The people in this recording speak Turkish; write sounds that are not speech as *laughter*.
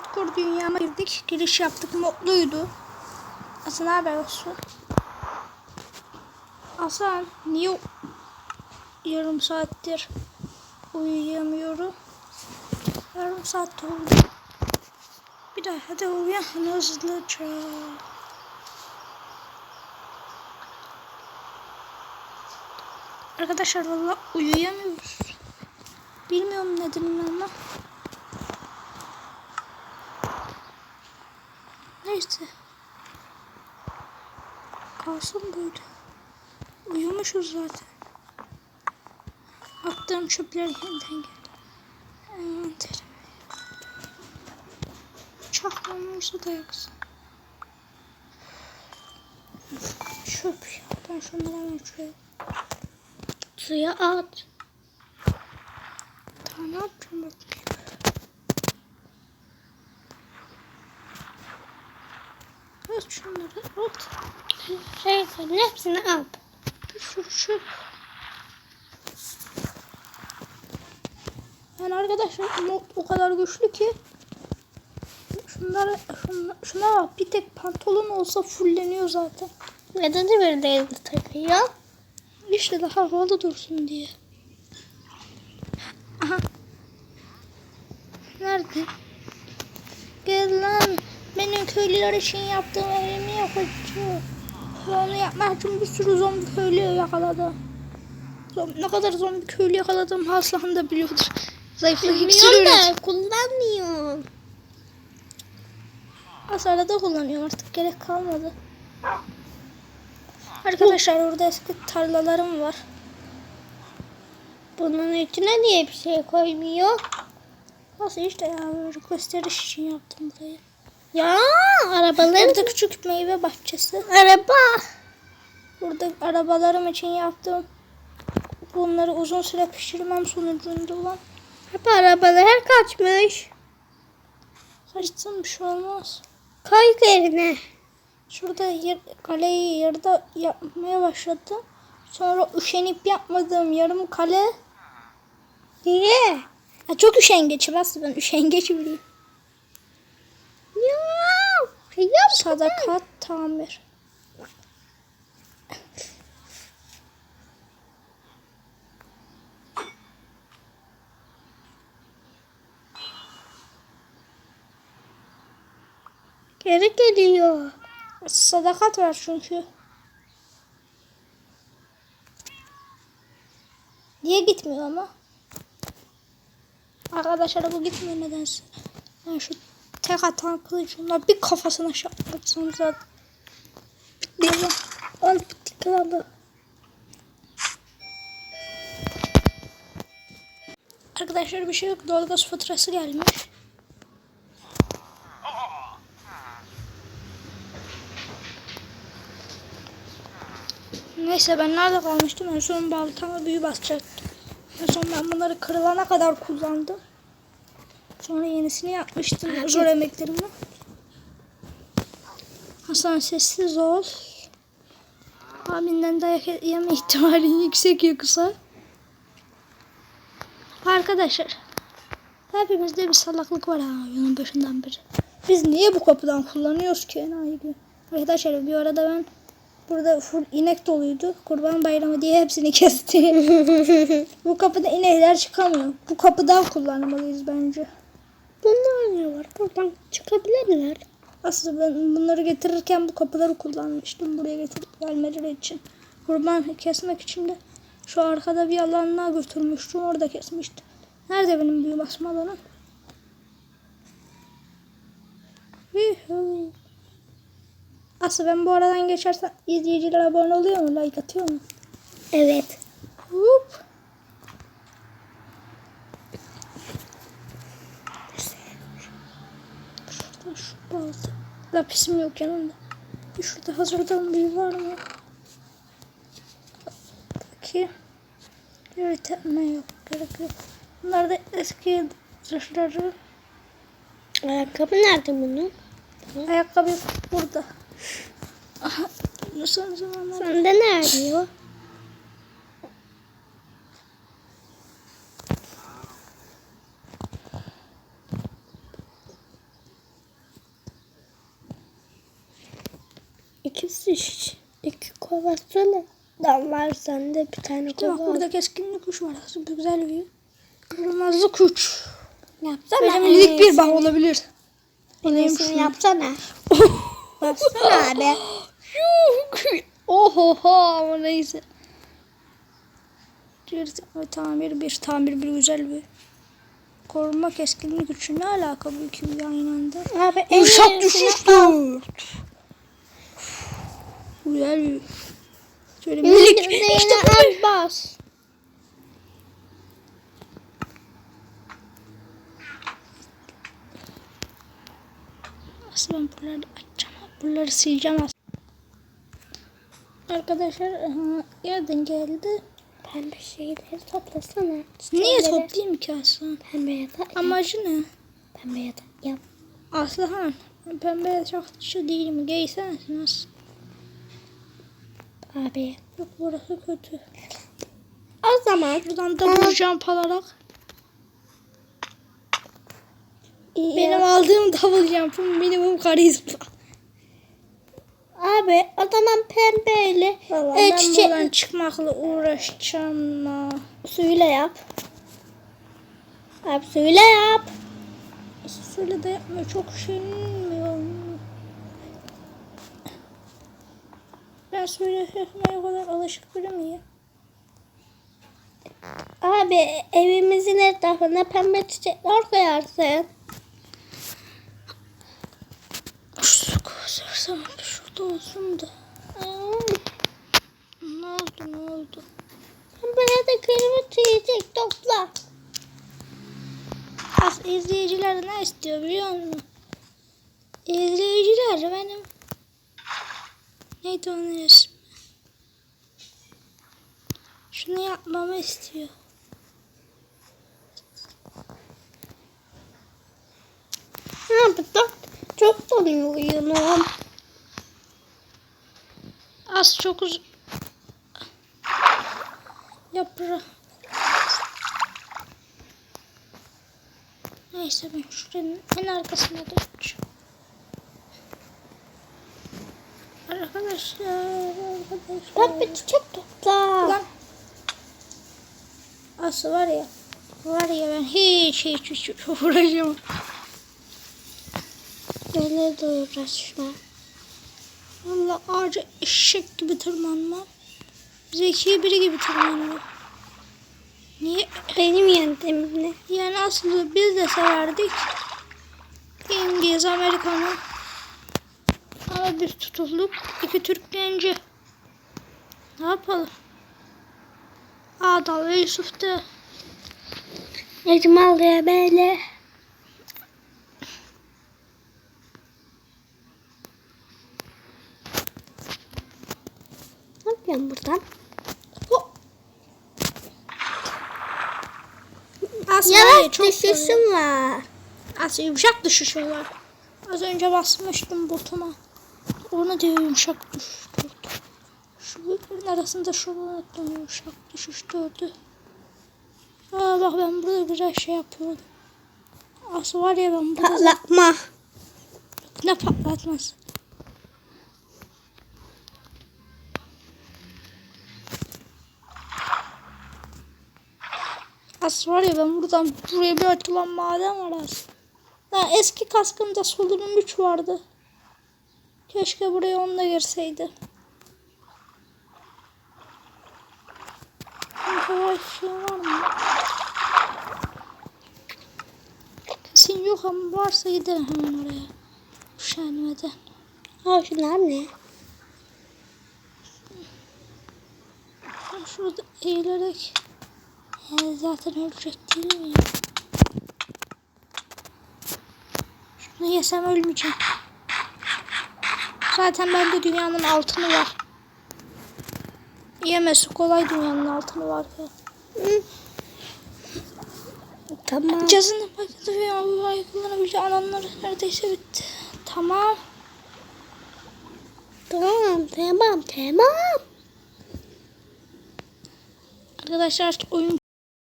Hardcore dünyama girdik. Giriş yaptık. Mutluydu. Hasan haber olsun. Hasan niye yarım saattir uyuyamıyorum? Yarım saat oldu. Bir daha da uyan hızlıca. Arkadaşlar valla uyuyamıyoruz. Bilmiyorum nedenini ama. Neyse. Kalsın böyle. Uyumuşuz zaten. Attığım çöpler yeniden geldi. Envanterim. Çakmamızı da yaksın. Çöp ya. Ben şunları hemen şuraya Suya at. Daha ne yapacağım bakayım. At şunları at. Şey hepsini at. Bir sürü çöp. Yani arkadaşlar mod o kadar güçlü ki şunlara şunlara, şuna bak bir tek pantolon olsa fulleniyor zaten. Neden de bir de takıyor? İşte daha havalı dursun diye. Aha. Nerede? Gel lan. Benim köylüler için yaptığım evimi yapacağım. Onu yapmak için bir sürü zombi köylü yakaladım. Ne kadar zombi köylü yakaladım Haslan da biliyordur. Zayıflık iksiri da kullanmıyorum. Hasarda da kullanıyorum artık gerek kalmadı. Arkadaşlar orada eski tarlalarım var. Bunun içine niye bir şey koymuyor? Nasıl işte ya böyle gösteriş için yaptım burayı. Ya arabaların Burada küçük meyve bahçesi. araba. Burada arabalarım için yaptım. Bunları uzun süre pişirmem sonucunda olan. Hep arabalar kaçmış. Kaçsın bir şey olmaz. Koy yerine. Şurada yer, kaleyi yarıda yapmaya başladım. Sonra üşenip yapmadığım yarım kale. Niye? Ha, çok üşengeçim aslında ben üşengeç biriyim. Ya. Yap. Sadakat tamir. Geri geliyor. Sadakat var çünkü. Niye gitmiyor ama? Arkadaşlar bu gitmiyor nedense. Ben şu tek atan kılıcımla bir kafasına şaplatsam zaten. Bitti. Al bitti. Arkadaşlar bir şey yok. Doğalgaz faturası gelmiş. Neyse ben nerede kalmıştım? En son baltama büyü basacaktım. En son ben bunları kırılana kadar kullandım. Sonra yenisini yapmıştım zor emeklerimle. Hasan sessiz ol. Abinden dayak yeme ihtimalin *laughs* yüksek yoksa. Arkadaşlar. Hepimizde bir salaklık var ha oyunun başından beri. Biz niye bu kapıdan kullanıyoruz ki enayi gibi? Arkadaşlar bir arada ben burada full inek doluydu. Kurban bayramı diye hepsini *laughs* kestim. bu kapıda inekler çıkamıyor. Bu kapıdan kullanmalıyız bence. Var? Buradan çıkabilirler. Aslında ben bunları getirirken bu kapıları kullanmıştım buraya getirip gelmeleri için. Kurban kesmek için de şu arkada bir alanına götürmüştüm orada kesmiştim. Nerede benim büyü basma alanım? Aslında ben bu aradan geçersem izleyiciler abone oluyor mu? Like atıyor mu? Evet. Hop. Şurada şu balta. Lapisim yok yanımda. Bir Şurada hazırdan bir var mı? Bakayım. Yürütme yok. Gerek yok. Bunlar da eski zırhları. Ayakkabı nerede bunun? Ayakkabı burada. Aha, son zamanlar Sende nerede o? İki şiş. iki kova söyle. Damlar sende bir tane İşte bak kova. burada keskinli kuş var. Aslında güzel bir kırmızı kuş. Yapsana. En minik bir bak olabilir. En iyisini yapsana. *laughs* Yapsana abi. *laughs* Ohoho ama neyse. Bir tamir bir tamir bir güzel bir. Koruma keskinlik gücü ne alaka bu iki aynı anda? Abi en Uşak düşüştü. Güzel bir. Minik minik. işte bu. bas. Aslında ben buraları açacağım. Buraları sileceğim aslında. Arkadaşlar yerden geldi. Pembe şeyleri toplasana. Niye toplayayım ki Aslan? Pembe ya da yap. Amacı ne? Pembe ya da yap. Aslıhan. Ben pembe şahtçı değilim. Giysene Aslı. Abi. Yok burası kötü. O zaman Buradan double jump alarak. iyi Benim aldığım double jump'ın minimum karizma. Abi o zaman pembeyle Vallahi e, ben çiçek buradan çıkmakla uğraşacağım. ha. suyla yap. Abi suyla yap. Söyle de yapma çok şey mi Yapmaya o kadar alışık miyim? Abi evimizin etrafına pembe çiçekler koyarsın. Şu kozarsam şurada olsun da. Ne oldu ne oldu? Pembeye de kırmızı çiçek topla. Az izleyiciler ne istiyor biliyor musun? İzleyiciler benim neydi onun ismi? Şunu yapmamı istiyor. Abi çok, çok donuyorum. Az çok uz... Yapra. Neyse ben şuranın en arkasına döneceğim. Arkadaşlar, arkadaşlar. Pembe çiçek topla. Lan. Aslı var ya. Var ya ben hiç hiç hiç, hiç uğraşamam. Öyle de uğraşma. Valla ağaca eşek gibi tırmanmam. Zeki biri gibi tırmanmam. Niye? Benim yöntemim ne? Yani aslında biz de severdik. İngiliz, Amerikan'ı. Ama biz tutulduk. İki Türk genci. Ne yapalım? Adal ve Yusuf da Ecmal ya böyle. Ne yapıyorsun buradan? Aslında Yavaş çok düşüşüm var. Aslında yumuşak düşüşü var. Az önce basmıştım botuma. Onu diyor yumuşak düşüş. Şu birbirinin arasında şunu unuttum yumuşak düşüş. Aa bak ben burada güzel şey yapıyordum. Aslında var ya ben burada Patlatma. ne patlatmaz. Aslında var ya ben buradan buraya bir açılan maden var aslında. Ha, eski kaskımda solunum 3 vardı. Keşke buraya onunla girseydi. Hava şey var mı? Kesin yok ama varsa gidelim hemen oraya. Üşenmeden. Abi şunlar ne? Şurada eğilerek yani zaten ölecek değil miyim? Şunu yesem ölmeyeceğim. Zaten bende dünyanın altını var. Yemesi kolay dünyanın altını var ya. Tamam. Cazını paketi ve Allah'ı kullanabileceği alanlar neredeyse bitti. Tamam. Tamam tamam tamam. Arkadaşlar oyun